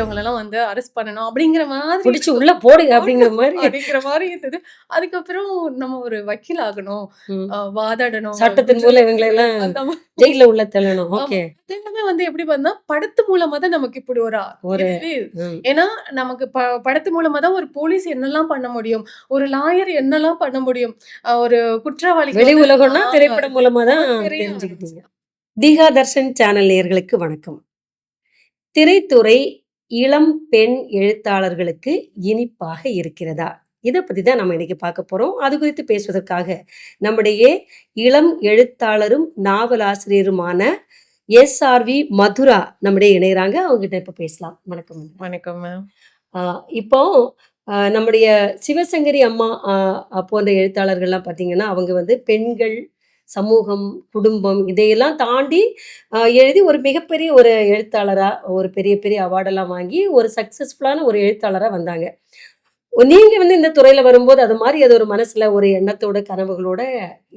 வைக்கிறவங்க எல்லாம் வந்து அரெஸ்ட் பண்ணணும் அப்படிங்கிற மாதிரி பிடிச்சு உள்ள போடுங்க அப்படிங்கிற மாதிரி. அப்படிங்கிற மாதிரி இருந்தது. அதுக்கப்புறம் நம்ம ஒரு வக்கீல் ஆகணும். வாதாடணும். சட்டத்தின் மூலம் இவங்களை எல்லாம் அந்த மாதிரி ஜெயில உள்ள தள்ளணும். ஓகே. எல்லாமே வந்து எப்படி பண்ணா படத்து மூலமா தான் நமக்கு இப்படி ஒரு ஒரு ஏன்னா நமக்கு ப படத்து மூலமா தான் ஒரு போலீஸ் என்னெல்லாம் பண்ண முடியும்? ஒரு லாயர் என்னெல்லாம் பண்ண முடியும்? ஒரு குற்றவாளி வெளி உலகம்னா திரைப்படம் மூலமா தான் தெரிஞ்சுக்கிட்டீங்க. தீகா தர்ஷன் சேனல் நேயர்களுக்கு வணக்கம். திரைத்துறை இளம் பெண் எழுத்தாளர்களுக்கு இனிப்பாக இருக்கிறதா? இதை பத்தி தான் நம்ம இன்னைக்கு பார்க்க போறோம். அது குறித்து பேசுவதற்காக நம்முடைய இளம் எழுத்தாளரும் நாவலாசிரியருமான எஸ்ஆர்வி மதுரா நம்முடைய இணையறாங்க. அவங்க கிட்ட இப்ப பேசலாம். வணக்கம் வணக்கம் மேம். இப்போ நம்முடைய சிவசங்கரி அம்மா போன்ற எழுத்தாளர்கள்லாம் பார்த்தீங்கன்னா அவங்க வந்து பெண்கள் சமூகம் குடும்பம் இதையெல்லாம் தாண்டி எழுதி ஒரு மிகப்பெரிய ஒரு எழுத்தாளராக ஒரு பெரிய பெரிய அவார்டெல்லாம் வாங்கி ஒரு சக்ஸஸ்ஃபுல்லான ஒரு எழுத்தாளராக வந்தாங்க. நீங்க வந்து இந்த துறையில வரும்போது அது மாதிரி அது ஒரு மனசுல ஒரு எண்ணத்தோட கனவுகளோட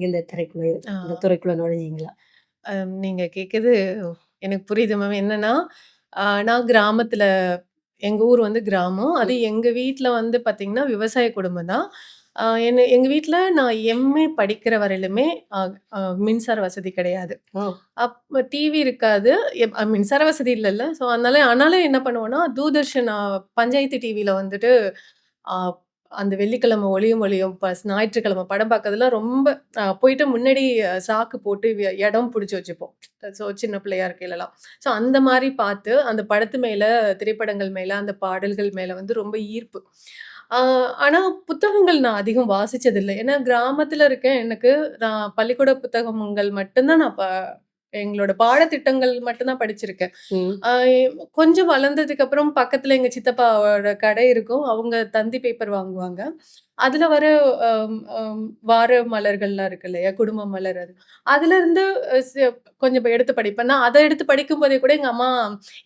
இந்த திரைக்குள்ள இந்த துறைக்குள்ள நுழைஞ்சீங்களா? நீங்க கேக்குது எனக்கு புரியுது மேம் என்னன்னா நான் கிராமத்துல எங்க ஊர் வந்து கிராமம். அது எங்க வீட்ல வந்து பாத்தீங்கன்னா விவசாய குடும்பம் தான். என்ன எங்க வீட்ல நான் எம்ஏ படிக்கிற வரையிலுமே மின்சார வசதி கிடையாது. ஓ. அப்ப டிவி இருக்காது. எப்- அஹ் மின்சார வசதி இல்லைல்ல. ஸோ அதனால ஆனாலும் என்ன பண்ணுவோம்னா தூர்தர்ஷன் பஞ்சாயத்து டிவியில வந்துட்டு அந்த வெள்ளிக்கிழமை ஒளியும் ஒளியும் பஸ் ஞாயிற்றுக்கிழமை படம் பார்க்கறதுலாம் ரொம்ப போயிட்டு முன்னாடி சாக்கு போட்டு வி- இடம் பிடிச்சி வச்சுப்போம். ஸோ சின்ன பிள்ளையா இருக்கையிலலாம். ஸோ அந்த மாதிரி பார்த்து அந்த படத்து மேல திரைப்படங்கள் மேல அந்த பாடல்கள் மேல வந்து ரொம்ப ஈர்ப்பு. ஆஹ் ஆனா புத்தகங்கள் நான் அதிகம் வாசிச்சதில்லை. ஏன்னா கிராமத்துல இருக்கேன். எனக்கு நான் பள்ளிக்கூட புத்தகங்கள் மட்டும்தான் நான் ப எங்களோட பாடத்திட்டங்கள் மட்டும்தான் படிச்சிருக்கேன். கொஞ்சம் வளர்ந்ததுக்கு அப்புறம் பக்கத்துல எங்க சித்தப்பாவோட கடை இருக்கும். அவங்க தந்தி பேப்பர் வாங்குவாங்க. அதுல வர வார மலர்கள்லாம் இருக்கு இல்லையா? குடும்ப மலர் அது. அதுல இருந்து அஹ், சி- கொஞ்சம் எடுத்து படிப்பேன். நான் அதை எடுத்து படிக்கும் போதே கூட எங்க அம்மா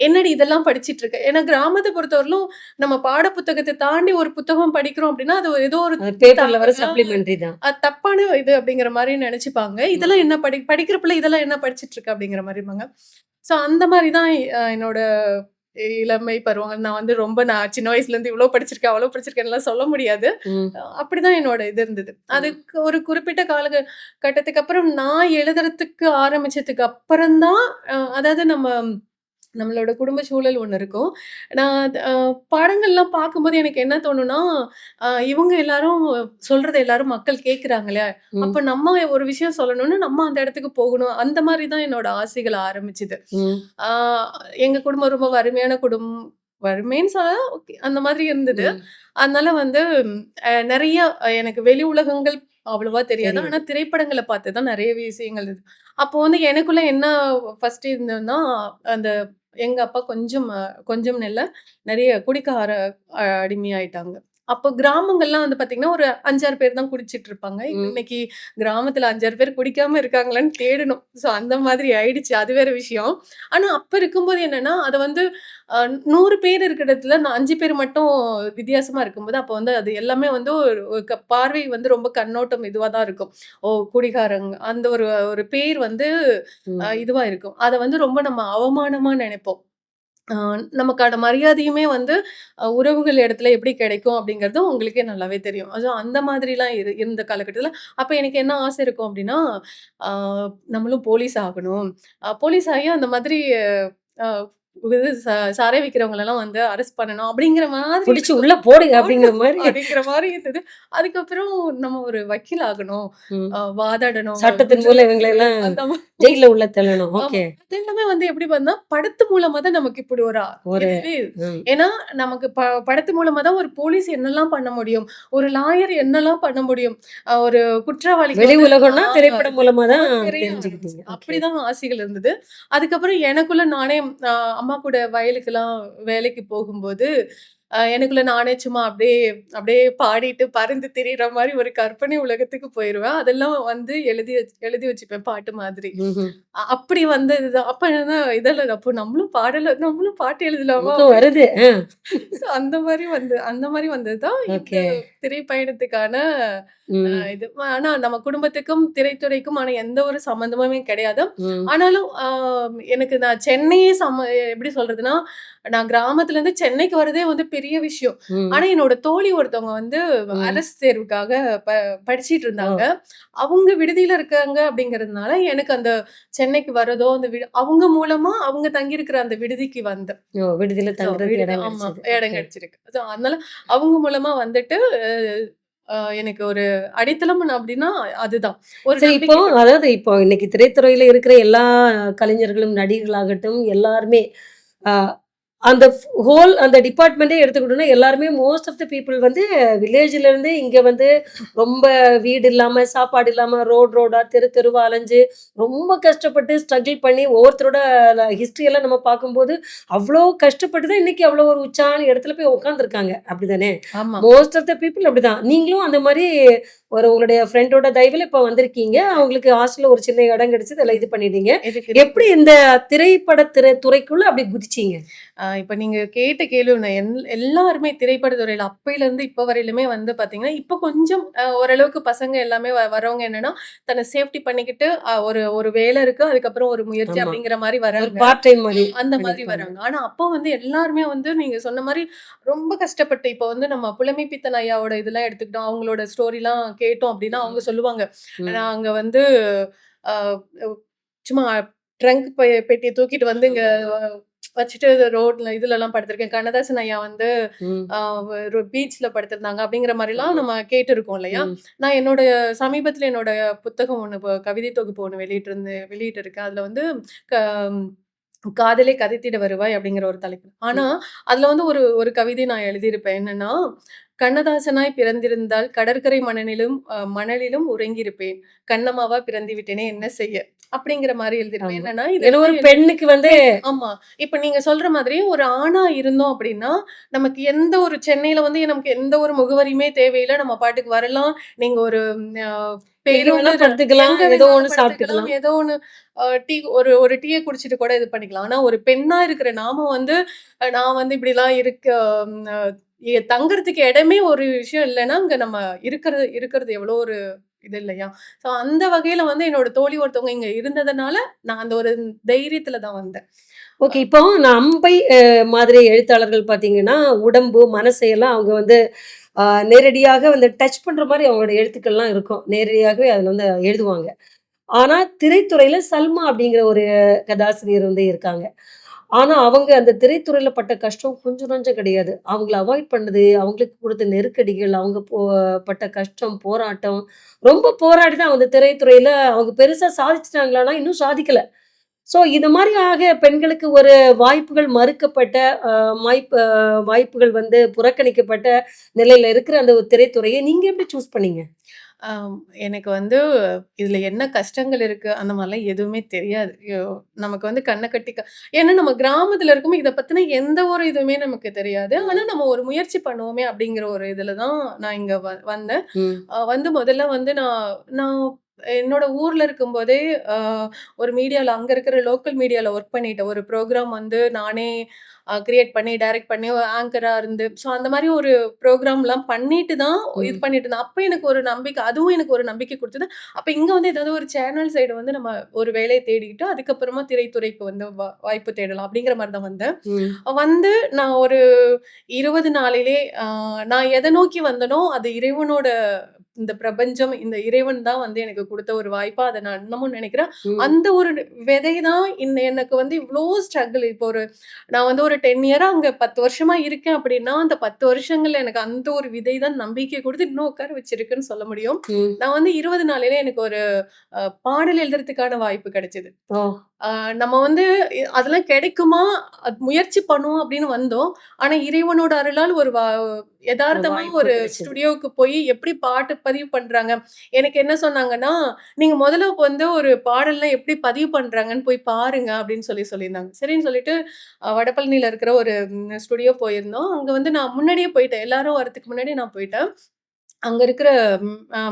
என்னடி இதெல்லாம் படிச்சிட்டு இருக்க? ஏன்னா கிராமத்தை பொறுத்தவரையிலும் நம்ம பாட புத்தகத்தை தாண்டி ஒரு புத்தகம் படிக்கிறோம் அப்படின்னா அது ஏதோ ஒரு பேப்பர்ல வர. சப்ளிமெண்ட்ரி தான். அது தப்பான இது அப்படிங்கிற மாதிரி நினைச்சுப்பாங்க. இதெல்லாம் என்ன படி படிக்கிற பிள்ளை இதெல்லாம் என்ன படிச்சிட்டு இருக்க அப்படிங்கிற மாதிரிபாங்க ஸோ அந்த மாதிரி தான் என்னோட இளமை பருவங்கள். நான் வந்து ரொம்ப நான் சின்ன வயசுல இருந்து இவ்வளவு படிச்சிருக்கேன் அவ்வளவு படிச்சிருக்கேன்லாம் சொல்ல முடியாது. அப்படிதான் என்னோட இது இருந்தது. அதுக்கு ஒரு குறிப்பிட்ட கால கட்டத்துக்கு அப்புறம் நான் எழுதுறதுக்கு ஆரம்பிச்சதுக்கு அப்புறம்தான் அதாவது நம்ம நம்மளோட குடும்ப சூழல் ஒண்ணு இருக்கும். நான் படங்கள்லாம் பார்க்கும்போது எனக்கு என்ன தோணும்னா இவங்க எல்லாரும் சொல்றதை எல்லாரும் மக்கள் கேக்குறாங்களே ம். அப்ப நம்ம ஒரு விஷயம் சொல்லணும்னு நம்ம அந்த இடத்துக்கு போகணும். அந்த மாதிரி தான் என்னோட ஆசைகள் ஆரம்பிச்சுது. எங்க குடும்பம் ரொம்ப வறுமையான குடும்பம் வறுமைன்னு சொல்ல ஓகே அந்த மாதிரி இருந்தது. அதனால வந்து நிறைய எனக்கு வெளி உலகங்கள் அவ்வளவா தெரியாது. ஆனா திரைப்படங்களை பார்த்து தான் நிறைய விஷயங்கள் அப்போ வந்து எனக்குள்ள என்ன ஃபர்ஸ்ட் இருந்ததுன்னா அந்த எங்கள் அப்பா கொஞ்சம் கொஞ்சம் நெல்ல நிறைய குடிக்க ஆர அடிமையாயிட்டாங்க. அப்போ கிராமங்கள்லாம் வந்து பாத்தீங்கன்னா ஒரு அஞ்சாறு பேர் தான் குடிச்சிட்டு இருப்பாங்க. இன்னைக்கு கிராமத்துல அஞ்சாறு பேர் குடிக்காம இருக்காங்களான்னு தேடணும். ஸோ அந்த மாதிரி ஆயிடுச்சு. அது வேற விஷயம். ஆனா அப்ப இருக்கும்போது என்னன்னா அதை வந்து அஹ், நூறு பேர் இருக்கிற இடத்துல நான் அஞ்சு பேர் மட்டும் வித்தியாசமா இருக்கும்போது அப்போ வந்து அது எல்லாமே வந்து ஒரு பார்வை வந்து ரொம்ப கண்ணோட்டம் இதுவா தான் இருக்கும். ஓ குடிகாரங்க அந்த ஒரு ஒரு பேர் வந்து ம். அஹ், இதுவா இருக்கும். அதை வந்து ரொம்ப நம்ம அவமானமா நினைப்போம். நமக்கான மரியாதையுமே வந்து உறவுகள் இடத்துல எப்படி கிடைக்கும் அப்படிங்கிறது உங்களுக்கே நல்லாவே தெரியும். அது அந்த மாதிரிலாம் இரு இருந்த காலகட்டத்தில். அப்போ எனக்கு என்ன ஆசை இருக்கும் அப்படின்னா நம்மளும் போலீஸ் ஆகணும். போலீஸ் ஆகி அந்த மாதிரி இது சாரை விற்கிறவங்களெல்லாம் வந்து அரெஸ்ட் பண்ணணும் அப்படிங்கிற மாதிரி பிடிச்சு உள்ள போடுங்க அப்படிங்கிற மாதிரி. அப்படிங்கிற மாதிரி இருந்தது. அதுக்கப்புறம் நம்ம ஒரு வக்கீல் ஆகணும். வாதாடணும். சட்டத்தின் மூலம் இவங்களை எல்லாம் அந்த மாதிரி ஜெயில உள்ள தள்ளணும். ஓகே. எல்லாமே வந்து எப்படி பண்ணா படத்து மூலமா தான் நமக்கு இப்படி ஒரு ஒரு. ஏன்னா நமக்கு படத்து மூலமா தான் ஒரு போலீஸ் என்னெல்லாம் பண்ண முடியும்? ஒரு லாயர் என்னெல்லாம் பண்ண முடியும்? ஒரு குற்றவாளி வெளி உலகம்னா திரைப்படம் மூலமா தான். அப்படிதான் ஆசைகள் இருந்தது. அதுக்கப்புறம் எனக்குள்ள நானே அம்மா கூட வயலுக்கெல்லாம் வேலைக்கு போகும்போது எனக்குள்ள நானே சும்மா அப்படியே அப்படியே பாடிட்டு பறந்து திரியிற மாரி ஒரு கற்பனை உலகத்துக்கு போயிருவேன். அதெல்லாம் வந்து எழுதி எழுதி வச்சுப்பேன் பாட்டு மாதிரி. அப்படி வந்ததுதான். அப்ப என்னன்னா இதெல்லாம் அப்போ நம்மளும் பாடல நம்மளும் பாட்டு எழுதலாமா? வருது. அந்த மாரி வந்து அந்த மாரி வந்தது தான் இந்த ஓகே. திரைப்பயணத்துக்கான. இது. ஆனா நம்ம குடும்பத்துக்கும், திரைத்துறைக்கும் ஆன எந்த ஒரு சம்மந்தமுமே கிடையாது. ஆனாலும் எனக்கு நான் சென்னையே சம எப்படி சொல்றதுன்னா, நான் கிராமத்துலேருந்து சென்னைக்கு வரதே வந்து பெரிய விஷயம். ஆனா என்னோட தோழி ஒருத்தவங்க வந்து. அரசு தேர்வுக்காக படிச்சுட்டு! இருந்தாங்க. அவங்க விடுதியில இருக்காங்க அப்படிங்கிறதுனால, எனக்கு அந்த சென்னைக்கு வரதோ, அந்த அவங்க மூலமா அவங்க தங்கியிருக்கிற அந்த விடுதிக்கு வந்தேன். ஓ! விடுதியில ஆமா. இடம். கிடைச்சிருக்கு. அதனால அவங்க மூலமா வந்துட்டு எனக்கு ஒரு அடித்தளம் அப்படின்னா அதுதான். ஒரு இப்போ. அதாவது இப்போ இன்னைக்கு திரைத்துறையில இருக்கிற எல்லா கலைஞர்களும், நடிகர்களாகட்டும் எல்லாருமே அந்த ஹோல் அந்த டிபார்ட்மெண்ட்டே எடுத்துக்கிட்டோம்னா, எல்லாருமே மோஸ்ட் ஆஃப் த பீப்பிள் வந்து வில்லேஜ்ல இருந்து இங்க வந்து ரொம்ப வீடு இல்லாம, சாப்பாடு இல்லாம, ரோடு ரோடா, தெரு தெருவா அலைஞ்சு, ரொம்ப கஷ்டப்பட்டு ஸ்ட்ரகிள் பண்ணி ஒவ்வொருத்தரோட ல ஹிஸ்டரி எல்லாம் நம்ம பார்க்கும்போது, அவ்ளோ கஷ்டப்பட்டு தான் இன்னைக்கு அவ்ளோ ஒரு உச்சான இடத்துல போய் உட்காந்துருக்காங்க. அப்படிதானே? ஆமா. மோஸ்ட் ஆஃப் த பீப்பிள் அப்படிதான். நீங்களும் அந்த மாரி ஒரு உங்களுடைய ஃப்ரெண்டோட தயவுல இப்ப வந்திருக்கீங்க. அவங்களுக்கு ஹாஸ்டல்ல ஒரு சின்ன இடம் கிடைச்சது. அதில இது பண்ணிட்டீங்க. எப்படி இந்த திரைப்பட திரை துறைக்குள்ள அப்படி குதிச்சீங்க? இப்ப நீங்க கேட்ட கேள்வி. எல் எல்லாருமே திரைப்பட துறையில அப்பையிலருந்து இப்ப வரையிலுமே வந்து பார்த்தீங்கன்னா, இப்ப கொஞ்சம் ஓரளவுக்கு பசங்க எல்லாமே வரவங்க என்னன்னா, தன்னை சேஃப்டி பண்ணிக்கிட்டு ஒரு ஒரு வேலை இருக்கு. அதுக்கப்புறம் ஒரு முயற்சி. அப்படிங்கிற மாரி ஒரு வராங்க. பார்ட் டைம் அந்த பண்ணியிருப்பாங்க. வராங்க. ஆனா அப்போ வந்து எல்லாருமே வந்து நீங்க சொன்ன மாரி ரொம்ப கஷ்டப்பட்டு இப்போ வந்து நம்ம புலமை பித்தன் ஐயாவோட இதெல்லாம் எடுத்துக்கிட்டோம். அவங்களோட ஸ்டோரிலாம் கேட்டோம் அப்படின்னா, அவங்க சொல்லுவாங்க. நாங்க வந்து சும்மா ட்ரங்க் பெட்டிய தூக்கிட்டு வந்து இங்க வச்சுட்டு ரோட்ல இதுலலாம் படுத்திருக்கேன். கண்ணதாசன் ஐயா வந்து பீச்ல படுத்திருந்தாங்க அப்படிங்கிற மாரிலாம் நம்ம கேட்டுருக்கோம் இல்லையா? ம். நான் என்னோட சமீபத்தில என்னோட புத்தகம் ஒண்ணு கவிதை தொகுப்பு ஒண்ணு வெளியிட்டிருந்து வெளியிட்டிருக்கேன். அதுல வந்து காதலே கதைத்திட வருவாய் அப்படிங்கிற ஒரு தலைப்பு. ஆனா. அதுல வந்து ஒரு ஒரு கவிதை நான் எழுதியிருப்பேன். என்னன்னா, கண்ணதாசனாய் பிறந்திருந்தால் கடற்கரை மணலிலும் மணலிலும் உறங்கியிருப்பேன். கண்ணம்மாவா பிறந்து விட்டேனே என்ன செய்ய? அப்படிங்கிற மாரி எழுதியிருப்பேன். ஆமா. என்னன்னா, இது ஒரு பெண்ணுக்கு வந்து ஆமா. இப்ப நீங்க சொல்ற மாதிரி ஒரு ஆணா இருந்தோம் அப்படின்னா, நமக்கு எந்த ஒரு சென்னையில வந்து நமக்கு எந்த ஒரு முகவரியுமே தேவையில்ல. நம்ம பாட்டுக்கு வரலாம். நீங்க ஒரு படுத்துக்கலாம். ஏதோ ஒண்ணு. சாப்பிட்டுக்கலாம். ஏதோ ஒண்ணு டீ ஒரு ஒரு டீய குடிச்சிட்டு கூட இது பண்ணிக்கலாம். ஆனா ஒரு பெண்ணா இருக்கிற நாம வந்து நான் வந்து இப்படிலாம் இருக்க தங்குறதுக்கு இடமே ஒரு விஷயம் இல்லன்னா, அங்க நம்ம இருக்கிறது இருக்கிறது எவ்வளோ ஒரு இது இல்லையா? ஸோ அந்த வகையில வந்து என்னோட தோழி ஒருத்தவங்க இங்க இருந்ததுனால, நான் அந்த ஒரு தைரியத்துல தான் வந்தேன். ஓகே. இப்போ நான் அம்பை மாதிரி எழுத்தாளர்கள் பார்த்தீங்கன்னா, உடம்பு, மனசையெல்லாம் அவங்க வந்து நேரடியாக வந்து டச் பண்ணுற மாதிரி அவங்களோட எழுத்துக்கள்லாம் இருக்கும். நேரடியாகவே அதில் வந்து எழுதுவாங்க. ஆனால் திரைத்துறையில் சல்மா அப்படிங்கிற ஒரு கதாசிரியர் வந்து இருக்காங்க. ஆனால் அவங்க அந்த திரைத்துறையில் பட்ட கஷ்டம் கொஞ்சம் நஞ்சம் கிடையாது. அவங்கள அவாய்ட் பண்ணது, அவங்களுக்கு கொடுத்த நெருக்கடிகள், அவங்க போ பட்ட கஷ்டம், போராட்டம், ரொம்ப போராடி தான் அந்த திரைத்துறையில் அவங்க பெருசாக சாதிச்சிட்டாங்களானா இன்னும் சாதிக்கலை ஸோ இது மாரியாக பெண்களுக்கு ஒரு வாய்ப்புகள் மறுக்கப்பட்ட, வாய்ப்பு வாய்ப்புகள் வந்து புறக்கணிக்கப்பட்ட நிலையில் இருக்கிற அந்த ஒரு திரைத்துறையை நீங்கள் எப்படி சூஸ் பண்ணீங்க? எனக்கு வந்து இதுல என்ன கஷ்டங்கள் இருக்கு, அந்த மாரிலாம் எதுவுமே தெரியாது. யோ நமக்கு வந்து கண்ண கட்டி ஏன்னா நம்ம கிராமத்துல இருக்கும்போது இத பத்தின எந்த ஒரு இதுவுமே நமக்கு தெரியாது. ஆனா ம். நம்ம ஒரு முயற்சி பண்ணுவோமே அப்படிங்கிற ஒரு இதுல தான் நான் இங்க வ வந்தேன். வந்து முதல்ல வந்து நான் நான் என்னோட ஊர்ல இருக்கும்போதே ஒரு மீடியால அங்க இருக்கிற லோக்கல் மீடியால ஒர்க் பண்ணிட்டேன். ஒரு ப்ரோகிராம் வந்து நானே கிரியேட் பண்ணி, டைரக்ட் பண்ணி ஆங்கரா இருந்து, ஸோ அந்த மாரி ஒரு ப்ரோகிராம்லாம் பண்ணிட்டு தான் இது. பண்ணிட்டு இருந்தேன். அப்ப எனக்கு ஒரு நம்பிக்கை அதுவும் எனக்கு ஒரு நம்பிக்கை குடுத்தது. அப்ப இங்க வந்து ஏதாவது ஒரு சேனல் சைடு வந்து நம்ம ஒரு வேலைய தேடிக்கிட்டு, அதுக்கப்புறமா திரைத்துறைக்கு வந்து வாய்ப்பு தேடலாம் அப்படிங்கிற மாரி தான் வந்தேன். வந்து நான் ஒரு 20 நாளிலே நான் எத நோக்கி வந்தேனோ, அது இறைவனோட இந்த பிரபஞ்சம், இந்த இறைவன் தான் வந்து எனக்கு குடுத்த ஒரு வாய்ப்பா அத நான் இன்னமும் நினைக்கிறேன். அந்த ஒரு விதை தான் இன்ன எனக்கு வந்து இவ்ளோ ஸ்ட்ரகிள் இப்போ ஒரு நான் வந்து ஒரு 10 இயரா அங்க 10 வருஷமா இருக்கேன் அப்படின்னா, அந்த 10 வருஷங்கள்ல எனக்கு அந்த ஒரு விதை தான் நம்பிக்கை குடுத்து இன்னும் உட்கார வச்சிருக்குன்னு சொல்ல முடியும். நான் வந்து 20 நாளிலே எனக்கு ஒரு பாடல் எழுதுறதுக்கான வாய்ப்பு கிடைச்சது. நம்ம வந்து அதெல்லாம் கிடைக்குமா? அது முயற்சி பண்ணுவோம் அப்படின்னு வந்தோம். ஆனா இறைவனோட அருளால் ஒரு வ வாய்ப்பு ஒரு கிடைச்சது. ஸ்டுடியோவுக்கு போய் எப்படி பாட்டு பதிவு பண்றாங்க. எனக்கு என்ன சொன்னாங்கன்னா, "நீங்க முதல்ல வந்து ஒரு பாடல்லாம் எப்படி பதிவு பண்றாங்கன்னு போய் பாருங்க." அப்படின்னு சொல்லி சொல்லியிருந்தாங்க. சரின்னு சொல்லிட்டு அ வடபழனியில இருக்கிற ஒரு ஸ்டுடியோ போயிருந்தோம். அங்க வந்து நான் முன்னாடியே போயிட்டேன். எல்லாரும் வரதுக்கு முன்னாடியே நான் போயிட்டேன். அங்க இருக்கிற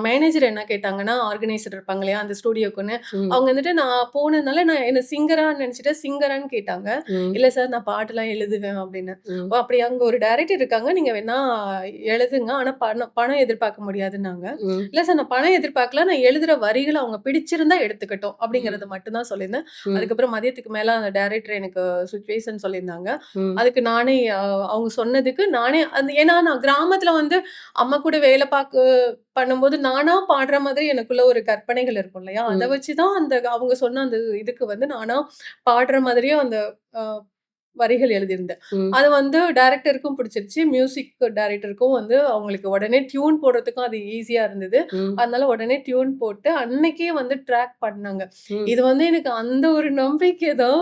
மேனேஜர் என்ன கேட்டாங்கன்னா, ஆர்கனைசர் இருப்பாங்க இல்லையா? அந்த ஸ்டுடியோக்குன்னு. அவங்க வந்துட்டு நான் போனதுனால நான் என்ன சிங்கரான்னு நெனச்சுட்டு சிங்கரான்னு கேட்டாங்க. "இல்ல சார் நான் பாட்டுலாம் எழுதுவேன்." அப்படின்னு. ம். "ஓ! அப்படியா? அங்க ஒரு டைரக்டர் இருக்காங்க. நீங்க வேணா எழுதுங்க. ஆனா பணம் பணம் எதிர்பார்க்க முடியாதுன்னாங்க." "இல்ல சார் நான் பணம் எதிர்பார்க்கல. நான் எழுதுற வரிகள அவங்க பிடிச்சிருந்தா எடுத்துக்கட்டும்." அப்படிங்கிறத மட்டும் தான் சொல்லியிருந்தேன். அதுக்கப்புறம் மதியத்துக்கு மேல அந்த டைரக்டர் எனக்கு சிச்சுவேஷன் சொல்லியிருந்தாங்க. அதுக்கு நானே அவங்க சொன்னதுக்கு நானே அந்த ஏன்னா நான் கிராமத்துல வந்து அம்மா கூட வேலை பாக்கு பண்ணும்போது நானா பாடுற மாதிரி எனக்குள்ள ஒரு கற்பனைகள் இருக்கும் இல்லையா? அத ம். வச்சு தான் அந்த அவங்க சொன்ன அந்த இதுக்கு வந்து நானா பாடுற மாதிரியே அந்த வரிகள் எழுதியிருந்தேன். அது வந்து டைரக்டருக்கும் பிடிச்சிருச்சு. மியூசிக் டைரக்டருக்கும் வந்து அவங்களுக்கு உடனே டியூன் போடுறதுக்கும் அது ஈஸியா இருந்தது. அதனால உடனே டியூன் போட்டு அன்னைக்கே வந்து ட்ராக் பண்ணாங்க. இது வந்து எனக்கு அந்த ஒரு நம்பிக்கை தான்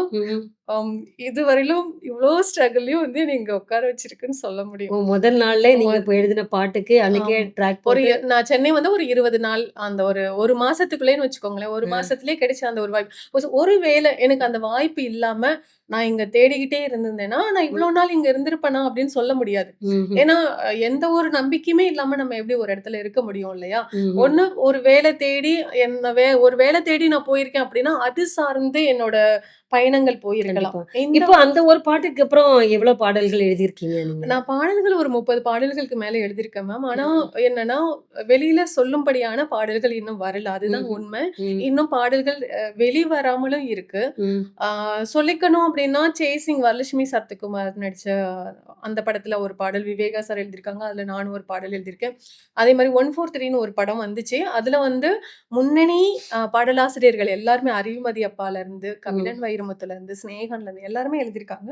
இதுவரையிலும் இவ்ளோ ஸ்ட்ரகில்லயும் வந்து இங்க உட்கார வச்சிருக்குன்னு சொல்ல! முடியும். முதல் நாள்லே நீங்க இப்ப எழுதின பாட்டுக்கு அன்னைக்கே. ட்ராக் ஒரு நான் சென்னை வந்து ஒரு 20 நாள் அந்த ஒரு 1 மாசத்துக்குள்ளேன்னு வச்சுக்கோங்களேன். 1 அ. மாசத்திலேயே கிடைச்ச அந்த ஒரு வாய்ப்பு. ஒரு ஒரு வேளை எனக்கு அந்த வாய்ப்பு இல்லாம நான் இங்க தேடிக்கிட்டே இருந்திருந்தேன்னா, நான் இவ்ளோ ம். நாள் இங்க இருந்திருப்பேனா அப்படின்னு சொல்ல முடியாது. ஏன்னா எந்த ஒரு நம்பிக்கையுமே இல்லாம நம்ம எப்படி ஒரு இடத்துல இருக்க முடியும் இல்லையா? ஒண்ணு ஒரு வேலை தேடி என்ன வே ஒரு வேலை தேடி நான் போயிருக்கேன் அப்படின்னா, அது சார்ந்து என்னோட பயணங்கள் போயிருக்கலாம். இப்போ அந்த ஒரு பாட்டுக்கு அப்புறம் எவ்வளோ பாடல்கள் எழுதியிருக்கீங்க? நான் பாடல்கள் ஒரு 30 பாடல்களுக்கு மேல எழுதியிருக்கேன் மேம். ஆனா. என்னன்னா, வெளியில சொல்லும்படியான பாடல்கள் இன்னும் வரல. அதுதான். உண்மை. இன்னும் பாடல்கள் வெளிவராமலும் இருக்கு. சொல்லிக்கணும் அப்படின்னா, சேசிங் வரலட்சுமி சரத்குமார் நடிச்ச அந்த படத்துல ஒரு பாடல் விவேகா சார் எழுதியிருக்காங்க. அதுல நானும் ஒரு பாடல் எழுதியிருக்கேன். அதே மாரி 143ன்னு ஒரு படம் வந்துச்சு. அதுல வந்து முன்னணி பாடலாசிரியர்கள் எல்லாருமே அறிவுமதி அப்பாலருந்து, ம். கபிலன் வைரமுத்துலருந்து, சினேகன்லருந்து எல்லாருமே எழுதியிருக்காங்க.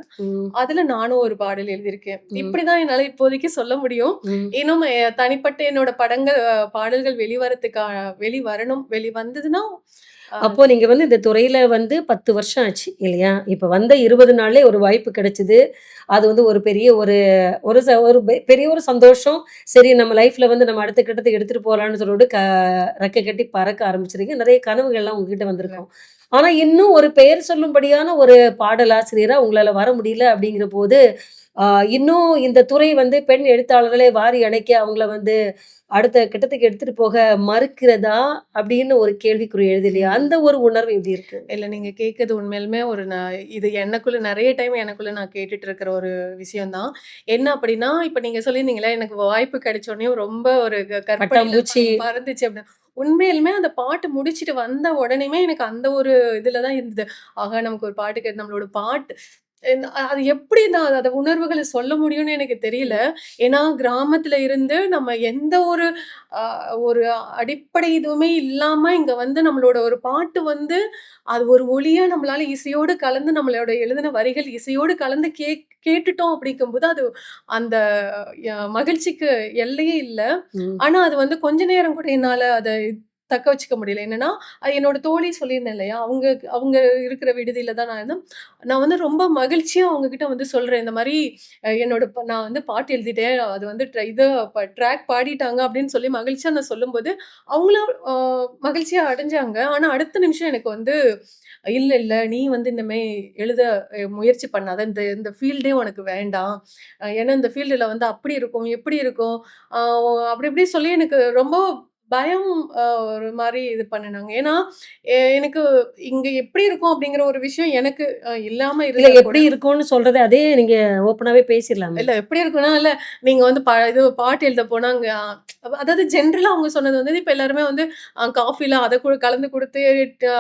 அதுல நானும் ஒரு பாடல் எழுதியிருக்கேன். இப்படிதான் என்னால இப்போதைக்கு சொல்ல முடியும். இன்னும் தனிப்பட்ட என்னோட படங்கள் பாடல்கள் வெளிவரத்துக்கா வெளிவரணும். வெளிவந்ததுன்னா அப்போ நீங்க வந்து இந்த துறையில வந்து 10 வருஷம் ஆச்சு இல்லையா? இப்ப வந்த 20 நாள்லயே ஒரு வாய்ப்பு கிடைச்சது. அது வந்து ஒரு பெரிய ஒரு ஒரு ஒரு பெரிய ஒரு சந்தோஷம். சரி நம்ம லைஃப்ல வந்து நம்ம அடுத்த கட்டத்துக்கு எடுத்துட்டு போலான்னு சொல்லிட்டு க ரெக்க கட்டி பறக்க ஆரம்பிச்சிருக்கீங்க. நெறைய கனவுகள்லாம் உங்ககிட்ட. வந்திருக்கும். ஆனா இன்னும் ஒரு பெயர் சொல்லும்படியான ஒரு பாடலாசிரியரா உங்களால வர முடியல அப்படிங்கிறபோது, ஆ இன்னும் இந்த துறை வந்து பெண் எழுத்தாளர்களே வாரி அணைக்க அவங்கள வந்து அடுத்த கட்டத்துக்கு எடுத்துட்டு போக மறுக்கிறதா? அப்படின்னு ஒரு கேள்விக்குறி எழுது இல்லையா? ம். அந்த ஒரு உணர்வு எப்படி இருக்கு? இல்ல நீங்க கேட்கறது உண்மையாலுமே ஒரு இது எனக்குள்ள நெறைய டைம் எனக்குள்ள நான் கேட்டுட்டு இருக்கிற ஒரு விஷயம் தான். என்ன அப்படின்னா, இப்ப நீங்க சொல்லியிருந்தீங்கல்ல, எனக்கு வாய்ப்பு கிடைச்ச உடனே ரொம்ப ஒரு க கற்பனையில பட்டாம்பூச்சி. ப பறந்துச்சு அப்படின்னு. உண்மையிலுமே அந்த பாட்டு முடிச்சுட்டு வந்த உடனேயுமே எனக்கு அந்த ஒரு இதுல தான் இருந்தது. ஆக நமக்கு ஒரு பாட்டு கேட்டு நம்மளோட பாட்டு அது எப்படி நான் அத உணர்வுகள சொல்ல முடியும்னு எனக்கு தெரியல. ஏன்னா கிராமத்துல இருந்து நம்ம எந்த ஒரு ஒரு அடிப்படை இதுவுமே இல்லாம இங்க வந்து நம்மளோட ஒரு பாட்டு வந்து, அது ஒரு ஒலியா நம்மளால இசையோடு கலந்து நம்மளோட எழுதின வரிகள் இசையோடு கலந்து கேக் கேட்டுட்டோம் அப்படிங்கும்போது, அது அந்த மகிழ்ச்சிக்கு எல்லையே இல்ல. ஆனா அது வந்து கொஞ்ச நேரம் கூட என்னால அத தக்க வச்சுக்க முடியல. என்னன்னா, அது என்னோட தோழி சொல்லியிருந்தேன் இல்லையா? அவங்க அவங்க இருக்கிற விடுதியில தான் நான் இருந்தேன். நான் வந்து ரொம்ப மகிழ்ச்சியாக அவங்க கிட்ட வந்து சொல்றேன். இந்த மாதிரி என்னோட ப நான் வந்து பாட்டு எழுதிட்டேன். அது வந்து இது ப ட்ராக் பாடிட்டாங்க அப்படின்னு சொல்லி மகிழ்ச்சியாக நான் சொல்லும்போது, அவங்களும் மகிழ்ச்சியாக அடைஞ்சாங்க. ஆனால் அடுத்த நிமிஷம் எனக்கு வந்து, இல்லை இல்லை நீ வந்து இந்தமாரி எழுத முயற்சி பண்ணாத. இந்த இந்த ஃபீல்டே உனக்கு வேண்டாம். ஏன்னா இந்த ஃபீல்டில் வந்து அப்படி இருக்கும், எப்படி இருக்கும்." அப்படி இப்படி சொல்லி எனக்கு ரொம்ப பயம் ஒரு மாரி இது பண்ணுனாங்க. ஏன்னா, எனக்கு இங்க எப்படி இருக்கும் அப்படிங்கிற ஒரு விஷயம் எனக்கு இல்லாம இல்ல எப்படி இருக்கும்னு சொல்றத அதே நீங்க ஓப்பனாவே பேசிர்லாமே! இல்ல எப்படி இருக்கும்னா, இல்ல நீங்க வந்து ப இது பாட்டு எழுத போனா அங்க அ அதாவது ஜென்ரலா அவங்க சொன்னது வந்து, இப்ப எல்லாருமே வந்து காஃபில அத கூட கலந்து குடுத்து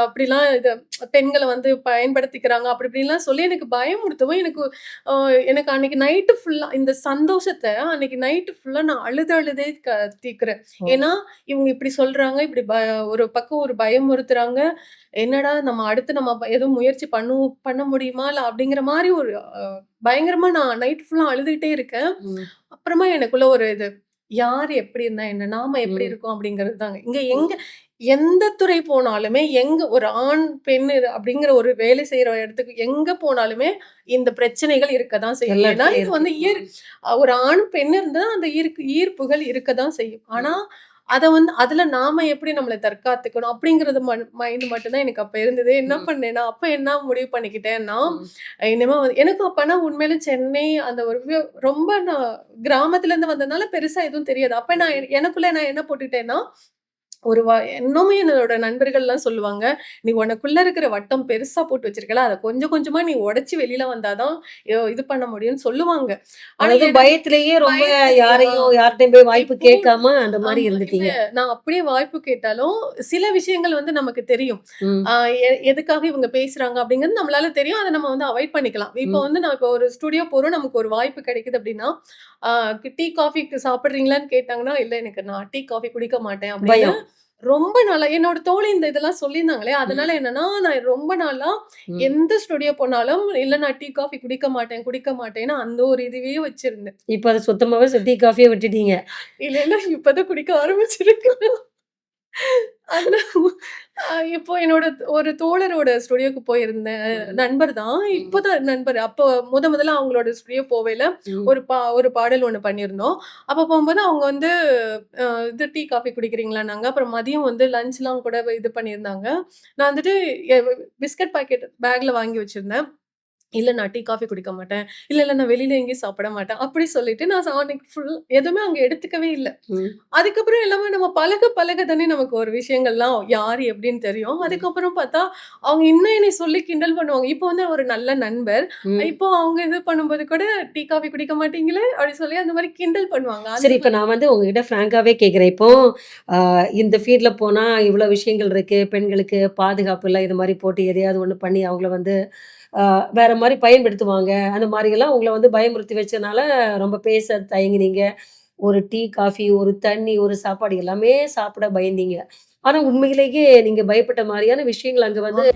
அப்படிலாம் இது பெண்கள வந்து பயன்படுத்திக்கிறாங்க. அப்படி இப்படின்லாம் சொல்லி எனக்கு பயமுறுத்தவும், எனக்கு அ எனக்கு அன்னைக்கு நைட்டு ஃபுல்லா இந்த சந்தோஷத்த அன்னைக்கு நைட்டு ஃபுல்லா நான் அழுது அழுதே. ஓ! ஏன்னா, இவங்க இப்படி சொல்றாங்க, இப்படி ப ஒரு பக்கம் ஒரு பயமுறுத்துறாங்க. என்னடா நம்ம அடுத்து நம்ம எதுவும் முயற்சி பண்ணுவோம் பண்ண முடியுமா? இல்ல அப்படிங்கிற மாரி ஒரு பயங்கரமா நான் நைட் ஃபுல்லா அழுதுகிட்டே இருக்கேன். அப்புறமா எனக்குள்ள ஒரு இது, யார் எப்படி இருந்தா என்ன? நாம எப்படி. இருக்கோம் அப்படிங்கிறது தாங்க. இங்க எங்க. எந்த துறை போனாலுமே, எங்க ஒரு ஆண், பெண் அப்படிங்கிற ஒரு வேலை செய்ற இடத்துக்கு எங்க போனாலுமே, இந்த பிரச்சனைகள் இருக்க தான் செய்யும். ஏன்னா, இது. வந்து ஒரு ஆண், பெண் இருந்தா அந்த ஈர்க்கு ஈர்ப்புகள் இருக்க தான் செய்யும். ஆனா. அத வந்து அதுல நாம எப்படி நம்மள தற்காத்துக்கணும் அப்படிங்கிறது ம மைண்ட் மட்டும் தான் எனக்கு அப்ப இருந்தது. என்ன. பண்ணேன்னா, அப்ப என்ன முடிவு பண்ணிக்கிட்டேன்னா, ம். இனிமே வந்து எனக்கு அப்ப ஆனா உண்மையிலே சென்னை அந்த ஒரு ரொம்ப நான் கிராமத்துல இருந்து வந்ததுனால பெருசா எதுவும் தெரியாது. அப்ப நான் எனக்குள்ள நான் என்ன போட்டுக்கிட்டேன்னா, ஒரு வ இன்னுமே என்னோட நண்பர்கள்லாம் சொல்லுவாங்க, "நீ உனக்குள்ள இருக்கிற வட்டம் பெருசா போட்டு வச்சிருக்கல, அத கொஞ்சம் கொஞ்சமா நீ உடைச்சு வெளியில வந்தா தான் இது பண்ண முடியும்னு" சொல்லுவாங்க. ஆனா அதாவது எனக்கு பயத்திலேயே ரொம்ப யாரையும் யார்ட்டயும் போய் வாய்ப்பு கேட்காம அந்த. இல்ல இருந்துட்டீங்க. நான் அப்படியே வாய்ப்பு கேட்டாலும், சில விஷயங்கள் வந்து நமக்கு தெரியும். எதுக்காக இவங்க பேசுறாங்க அப்படிங்கிறது நம்மளால தெரியும். அத நம்ம வந்து அவாய்ட் பண்ணிக்கலாம். இப்போ. வந்து நான் இப்போ ஒரு ஸ்டுடியோ போறோம். நமக்கு ஒரு வாய்ப்பு கிடைக்குது அப்படின்னா, டீ, காஃபிக்கு சாப்பிடுறீங்களான்னு கேட்டாங்கன்னா, "இல்ல எனக்கு நான் டீ, காஃபி குடிக்க மாட்டேன்" அப்படின்னு. ரொம்ப நாளா என்னோட தோழி இந்த இதெல்லாம் சொல்லியிருந்தாங்களே. அதனால என்னன்னா, நான் ரொம்ப நாளா. எந்த ஸ்டுடியோ போனாலும், "இல்ல நான் டீ, காஃபி குடிக்க மாட்டேன், குடிக்க மாட்டேன்னு" அந்த ஒரு இதுவே வச்சிருந்தேன். இப்ப அத சுத்தமாவே டீ, காஃபியே விட்டுட்டீங்க. இல்ல, இல்ல இப்பதான் குடிக்க ஆரம்பிச்சிருக்கேன். அந்த இப்போ என்னோட ஒரு தோழரோட ஸ்டுடியோக்கு போயிருந்தேன். நண்பர் தான். இப்பதான் நண்பர். அப்போ முத முதல்ல அவங்களோட ஸ்டுடியோ போவையில ம். ஒரு பா ஒரு பாடல் ஒண்ணு பண்ணியிருந்தோம். அப்ப போம்போது அவங்க வந்து இது டீ, காஃபி குடிக்கிறீங்களான்னாங்க. அப்புறம் மதியம் வந்து லஞ்ச்லாம் கூட இது பண்ணியிருந்தாங்க. நான் வந்துட்டு பிஸ்கட் பாக்கெட் பேக்ல வாங்கி வச்சிருந்தேன். "இல்ல நான் டீ, காஃபி குடிக்க மாட்டேன். இல்ல, இல்ல நான் வெளியில எங்கேயும் சாப்பிட மாட்டேன்." அப்படி சொல்லிட்டு நான் அன்னைக்கு ஃபுல் எதுவுமே அங்க எடுத்துக்கவே இல்ல. அதுக்கப்புறம் எல்லாமே நம்ம பழக பழக தானே நமக்கு ஒரு விஷயங்கள்லாம் யாரு எப்படின்னு தெரியும். அதுக்கப்புறம் பார்த்தா, அவங்க இன்னும் என்னைய சொல்லி கிண்டல் பண்ணுவாங்க. இப்போ வந்து ஒரு நல்ல நண்பர். இப்போ அவங்க இது பண்ணும்போது கூட, "டீ, காஃபி குடிக்க மாட்டீங்களே?" அப்படி சொல்லி அந்த மாரி கிண்டல் பண்ணுவாங்க. சரி, இப்ப நான் வந்து உங்ககிட்ட ஃப்ராங்காவே கேட்கிறேன். இப்போ இந்த ஃபீல்ட்ல போனா இவ்ளோ விஷயங்கள் இருக்கு. பெண்களுக்கு பாதுகாப்பு இல்ல. இது மாரி போட்டு எதையாவது ஒண்ணு பண்ணி அவங்கள வந்து வேற மாதிரி பயன்படுத்துவாங்க. அந்த மாதிரியெல்லாம் உங்களை வந்து பயமுறுத்தி வச்சனால ரொம்ப பேச தயங்கினீங்க. ஒரு டீ, காஃபி, ஒரு தண்ணி, ஒரு சாப்பாடு எல்லாமே சாப்பிட பயந்தீங்க. ஆனா உண்மையிலேயே நீங்க பயப்பட்ட மாதிரியான விஷயங்கள் அங்க வந்து